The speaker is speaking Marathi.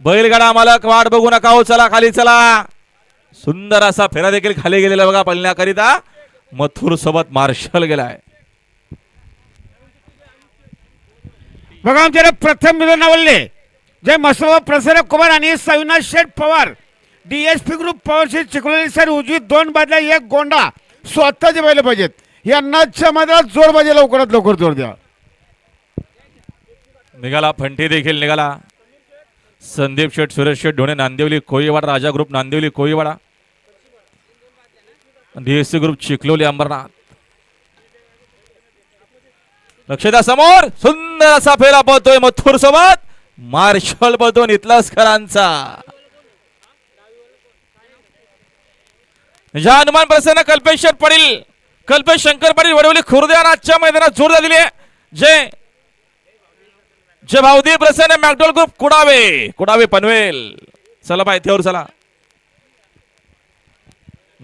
बैलगाडा मालक वाट बघू नका हो चला खाली चला. सुंदर असा फेरा देखील खाली गेलेला बघा पळण्याकरिता. मथुर सोबत मार्शल गेलाय. बघा आमच्याकडे प्रथम विजय नावलले जय मसोबा प्रसन्न कुमार आणि सविनाश Sheth Pawar DSP group Pawar Sheth Chikhloli sir उजवी दोन बाजल्या एक गोंडा. स्वतःचे बैल पाहिजेत. यांनाच्या मैदानात जोर पाहिजे लवकरात लवकर जोर द्या. निघाला फंटी देखील निघाला. Sandeep Sheth Suresh Sheth Dhone Nandivali Koliwada Raja group Nandivali Koliwada DSC group Chikhloli Ambernath. लक्ष द्या समोर. सुंदर असा फेरा पळतोय मथुर सोबत. मार्शल पळतो इथलासकरांचा. ज्या हनुमान प्रसन्न कल्पेश शेठ पाटील. कल्पेश शंकर पाटील वडवली खुर्द्या आजच्या मैदानात जोरदार दिली आहे. जय जय भाऊदी प्रसन्न मॅकडोल ग्रुप कुडावे कुडावे पनवेल? चला बाय थेवर चला।